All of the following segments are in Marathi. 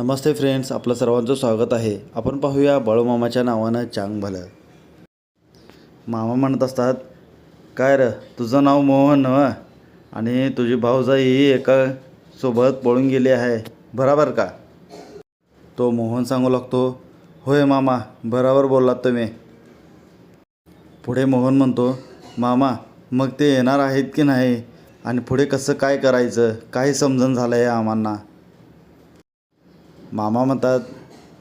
नमस्ते फ्रेंड्स आपलं सर्वांचं स्वागत आहे. आपण पाहूया बाळूमामाच्या नावानं चांग भलं. मामा म्हणत असतात काय र तुझं नाव मोहन आणि तुझी भाऊजाई एका सोबत पळून गेली आहे. बरोबर का? तो मोहन सांगू लागतो होय मामा बरोबर बोललात तुम्ही. पुढे मोहन म्हणतो मामा मग ते येणार आहेत की नाही? आणि पुढे कसं काय करायचं? काही समजण झालं आहे आम्हाला मामा म्हणतात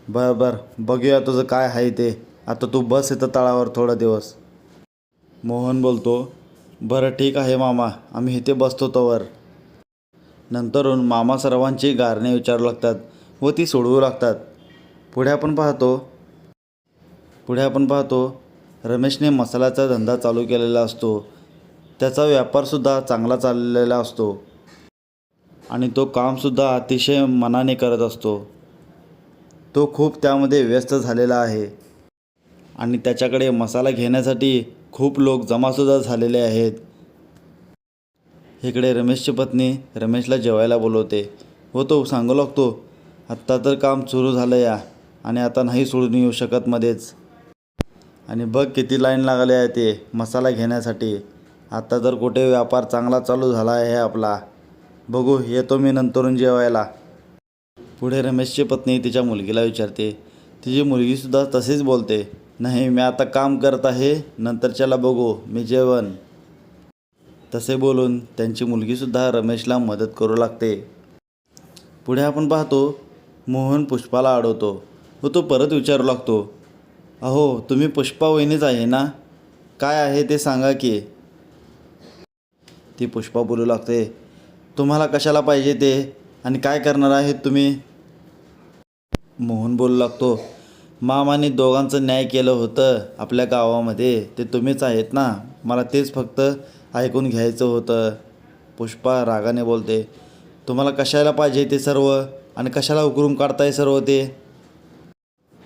बर बर बघूया तुझं काय आहे ते आता तू बस इथं तळावर थोडा दिवस. मोहन बोलतो बरं ठीक आहे मामा आम्ही इथे बसतो तोवर. नंतरून मामा सर्वांची गारणे विचारू लागतात व ती सोडवू लागतात. पुढे आपण पाहतो पुढे आपण पाहतो रमेशने मसाल्याचा धंदा चालू केलेला असतो. त्याचा व्यापारसुद्धा चांगला चाललेला असतो. आणि तो कामसुद्धा अतिशय मनाने करत असतो. तो खूप त्यामध्ये व्यस्त झालेला आहे. आणि त्याच्याकडे मसाला घेण्यासाठी खूप लोक जमासुद्धा झालेले आहेत. इकडे रमेशची पत्नी रमेशला जेवायला बोलवते. व तो सांगू लागतो. आत्ता तर काम सुरू झालं या. आणि आता नाही सोडून येऊ शकत मध्येच. आणि बघ किती लाईन लागले आहे ते मसाला घेण्यासाठी. आत्ता तर कुठे व्यापार चांगला चालू झाला आहे आपला. बघू येतो मी नंतरून जेवायला. पुढे रमेशची पत्नी तिच्या मुलगीला विचारते तिची मुलगीसुद्धा तसेच बोलते. नाही मी आता काम करत आहे नंतरच्याला बघू मी जेवण. तसे बोलून त्यांची मुलगीसुद्धा रमेशला मदत करू लागते. पुढे आपण पाहतो मोहन पुष्पाला अडवतो व तो परत विचारू लागतो अहो तुम्ही पुष्पा वहिनीच आहे ना? काय आहे ते सांगा की. ती पुष्पा बोलू लागते तुम्हाला कशाला पाहिजे ते? आणि काय करणार आहेत तुम्ही? मोहन बोलू लागतो मामाने दोघांचं न्याय केलं होतं आपल्या गावामध्ये ते तुम्हीच आहेत ना? मला तेच फक्त ऐकून घ्यायचं होतं. पुष्पा रागाने बोलते तुम्हाला कशाला पाहिजे ते सर्व? आणि कशाला उकरून काढताय सर्व ते?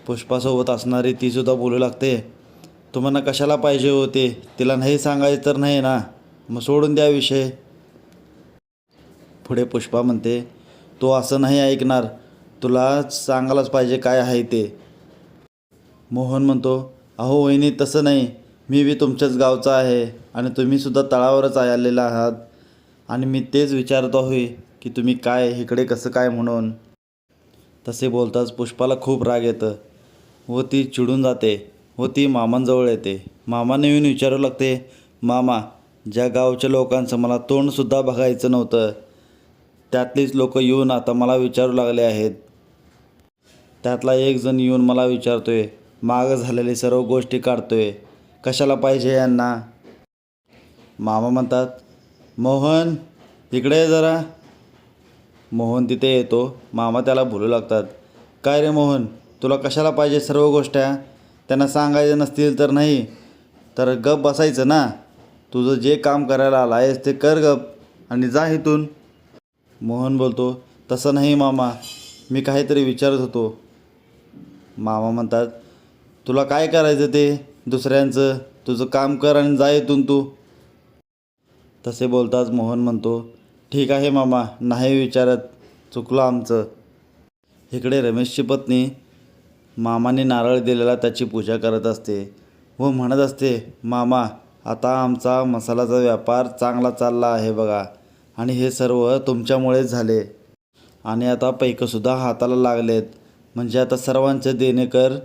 पुष्पासोबत असणारी तीसुद्धा बोलू लागते तुम्हाला कशाला पाहिजे होते? तिला नाही सांगायचं तर नाही ना? मग सोडून द्या विषय. पुढे पुष्पा म्हणते तो असं नाही ऐकणार. तुला सांगायलाच पाहिजे काय आहे ते. मोहन म्हणतो अहो वहिनी तसं नाही. मी बी तुमच्याच गावचा आहे आणि तुम्हीसुद्धा तळावरच आलेला आहात. आणि मी तेच विचारतो आहे की तुम्ही काय इकडे कसं काय म्हणून. तसे बोलताच पुष्पाला खूप राग येतं. व ती चिडून जाते व ती मामांजवळ येते. मामाने येऊन विचारू लागते मामा ज्या गावच्या लोकांचं मला तोंडसुद्धा बघायचं नव्हतं. त्यातलीच लोक येऊन आता मला विचारू लागले आहेत. त्यातला एक जण येऊन मला विचारतोय मागं झालेली सर्व गोष्टी काढतोय कशाला पाहिजे यांना? मामा म्हणतात मोहन इकडे जरा. मोहन तिथे येतो मामा त्याला बोलू लागतात काय रे मोहन तुला कशाला पाहिजे सर्व गोष्ट्या? त्यांना सांगायचं नसतील तर नाही तर गप बसायचं ना. तुझं जे काम करायला आलं आहेस ते कर गप आणि जा इथून. मोहन बोलतो तसं नाही मामा मी काहीतरी विचारत होतो मामा म्हणतात तुला काय करायचं ते? दुसऱ्यांचं? तुझं काम कर आणि जा इथून तू. तसे बोलताच मोहन म्हणतो ठीक आहे मामा नाही विचारत चुकलं आमचं. इकडे रमेशची पत्नी मामाने नारळ दिलेला त्याची पूजा करत असते व म्हणत असते मामा आता आमचा मसाल्याचा व्यापार चांगला चालला आहे बघा आणि हे सर्व तुमच्यामुळेच झाले आणि आता पैकंसुद्धा हाताला लागलेत. म्हणजे आता सर्वांचे देणेकर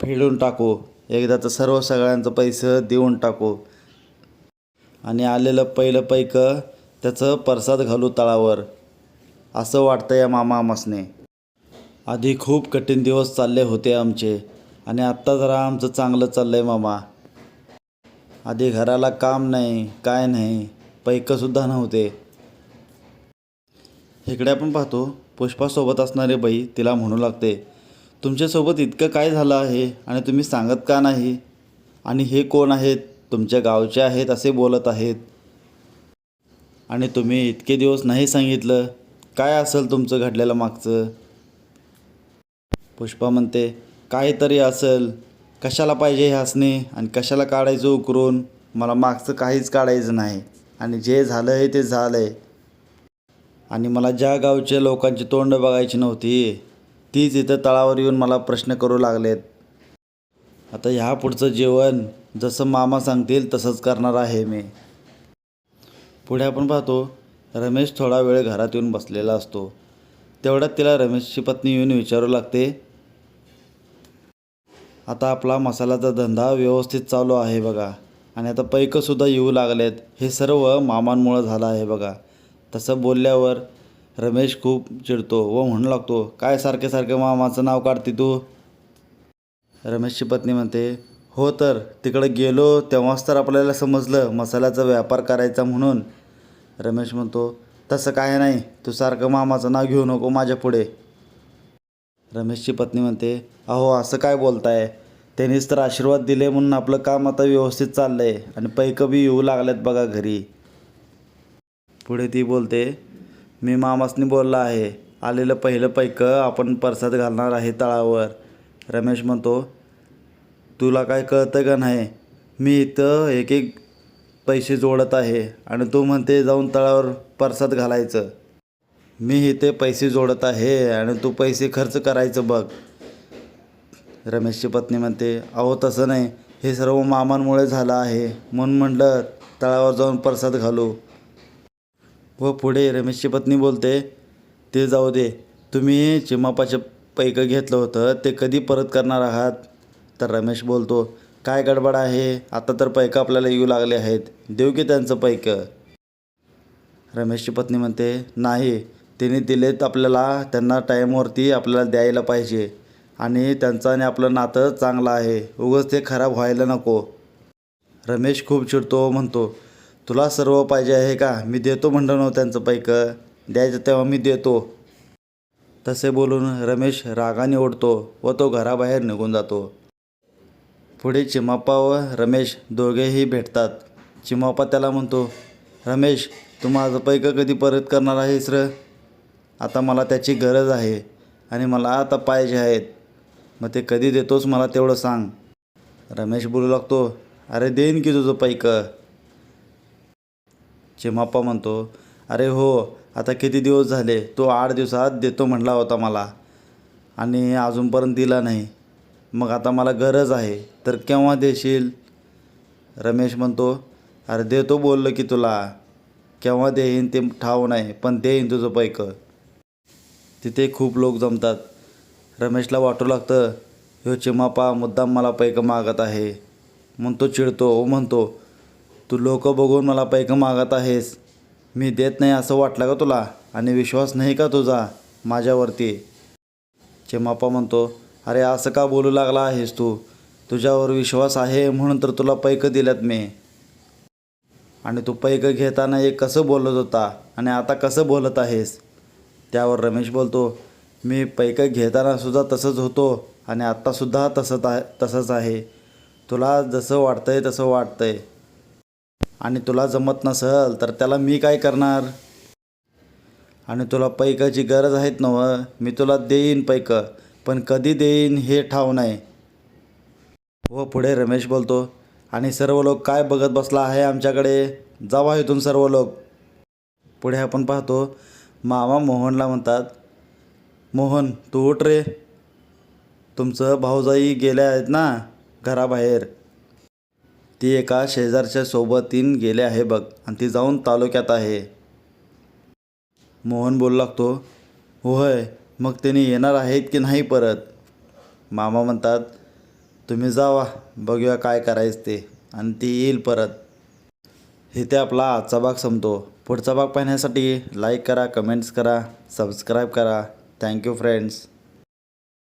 फेडून टाकू. एकदा तर सर्व सगळ्यांचं पैसे देऊन टाकू. आणि आलेलं पहिलं पैकं त्याचं परसाद घालू तळावर. असं वाटतं या मामा आमसने. आधी खूप कठीण दिवस चालले होते आमचे. आणि आत्ता जरा आमचं चांगलं चाललं आहे मामा. आधी घराला काम नाही काय नाही पैकंसुद्धा नव्हते. इकडे आपण पाहतो पुष्पासोबत असणारी बाई तिला म्हणू लागते तुमच्यासोबत इतकं काय झालं आहे? आणि तुम्ही सांगत का नाही? आणि हे कोण आहेत? तुमच्या गावचे आहेत असे बोलत आहेत. आणि तुम्ही इतके दिवस नाही सांगितलं. काय असेल तुमचं घडलेलं मागचं? पुष्पा म्हणते काहीतरी असेल. कशाला पाहिजे हे हसणे? आणि कशाला काढायचं उकरून? मला मागचं काहीच काढायचं नाही. आणि जे झालं आहे ते झालं आहे आणि मला ज्या गावच्या लोकांची तोंड बघायची नव्हती तीच इथं तळावर येऊन मला प्रश्न करू लागलेत. आता ह्या पुढचं जेवण जसं मामा सांगतील तसंच करणार आहे मी. पुढे आपण पाहतो रमेश थोडा वेळ घरात येऊन बसलेला असतो. तेवढ्यात तिला रमेशची पत्नी येऊन विचारू लागते आता आपला मसाल्याचा धंदा व्यवस्थित चालू आहे बघा. आणि आता पैकंसुद्धा येऊ लागलेत. हे सर्व मामांमुळं झालं आहे बघा. तसं बोलल्यावर रमेश खूप चिडतो व म्हणू लागतो काय सारखे सारखे मामाचं नाव काढते तू? रमेशची पत्नी म्हणते हो तर तिकडे गेलो तेव्हाच तर आपल्याला समजलं मसाल्याचा व्यापार करायचा म्हणून. रमेश म्हणतो तसं काय नाही तू सारखं मामाचं नाव घेऊ नको माझ्या पुढे. रमेशची पत्नी म्हणते अहो असं काय बोलताय? त्यांनीच तर आशीर्वाद दिले म्हणून आपलं काम आता व्यवस्थित चाललं आहे आणि पैकं बी येऊ लागल्यात बघा घरी. पुढे ती बोलते मी मामासनी बोलला आहे आलेलं पहिलं पैकं आपण परसात घालणार आहे तळावर. रमेश म्हणतो तुला काय कळतं का नाही? मी इथं एक एक पैसे जोडत आहे आणि तू म्हणते जाऊन तळावर परसात घालायचं. मी इथे पैसे जोडत आहे आणि तू पैसे खर्च करायचं बघ. रमेशची पत्नी म्हणते अहो तसं नाही. हे सर्व मामांमुळे झालं आहे. म्हणून म्हटलं तळावर जाऊन परसाद घालू. व पुढे रमेशची पत्नी बोलते ते जाऊ दे. तुम्ही चिमापाचे पैकं घेतलं होतं ते कधी परत करणार आहात? तर रमेश बोलतो काय गडबड आहे? आता तर पैकं आपल्याला येऊ लागले आहेत. देऊ की त्यांचं पैकं? रमेशची पत्नी म्हणते नाही. त्यांनी दिलेत आपल्याला त्यांना टाईमवरती आपल्याला द्यायला पाहिजे. आणि त्यांचं आणि आपलं नातं चांगलं आहे. उगाच ते खराब व्हायला नको. रमेश खूप चिडतो म्हणतो तुला सर्व पाहिजे आहे का? मी देतो म्हणलं नव्हतं त्यांचं पैक. द्यायचं तेव्हा मी देतो. तसे बोलून रमेश रागाने ओढतो व तो घराबाहेर निघून जातो. पुढे चिमाप्पा व रमेश दोघेही भेटतात. चिमाप्पा त्याला म्हणतो रमेश तू माझं पैक कधी परत करणार आहेस र? आता मला त्याची गरज आहे आणि मला आता पाहिजे आहेत. मग ते कधी देतोस मला तेवढं सांग. रमेश बोलू लागतो अरे देईन की तुझं पैकं. चिमाप्पा म्हणतो अरे हो आता किती दिवस झाले? तो आठ दिवसात देतो म्हटला होता मला आणि अजूनपर्यंत दिला नाही. मग आता मला गरज आहे तर केव्हा देशील? रमेश म्हणतो अरे देतो बोललं की तुला. केव्हा देईन ते ठाव नाही पण देईन तुझं पैक. तिथे खूप लोक जमतात. रमेशला वाटू लागतं ह्यो चिमापा मुद्दाम मला पैक मागत आहे. म्हणून तो चिडतो म्हणतो तू लोक बघून मला पैकं मागत आहेस. मी देत नाही असं वाटलं का तुला? आणि विश्वास नाही का तुझा माझ्यावरती? चिमापा म्हणतो अरे असं का बोलू लागला आहेस तू? तुझ्यावर विश्वास आहे म्हणून तर तुला पैकं दिल्यात मी. आणि तू पैकं घेताना एक कसं बोलत होता? आणि आता कसं बोलत आहेस? त्यावर रमेश बोलतो मी पैकं घेताना सुद्धा तसंच होतो आणि आत्तासुद्धा तसंच आहे तसंच आहे. तुला जसं वाटतंय तसं वाटतंय. आणि तुला जमत नसल तर त्याला मी काय करणार? आणि तुला पैकाची गरज आहेत नव मी तुला देईन पैक पण कधी देईन हे ठाव नाही. व पुढे रमेश बोलतो आणि सर्व लोक काय बघत बसला आहे आमच्याकडे? जावा इथून सर्व लोक. पुढे आपण पाहतो मामा मोहनला म्हणतात मोहन तू उठ रे. तुमचं भाऊजाई गेल्या आहेत ना घराबाहेर. ती एका शेजारच्या सोबतीन गेले आहे बघ आणि ती जाऊन तालुक्यात आहे. मोहन बोलू लागतो होय मग त्यांनी येणार आहेत की नाही परत? मामा म्हणतात तुम्ही जावा बघूया काय करायचं ते आणि ती येईल परत. इथे आपला आजचा भाग संपतो. पुढचा भाग पाहण्यासाठी लाईक करा कमेंट्स करा सबस्क्राईब करा. Thank you friends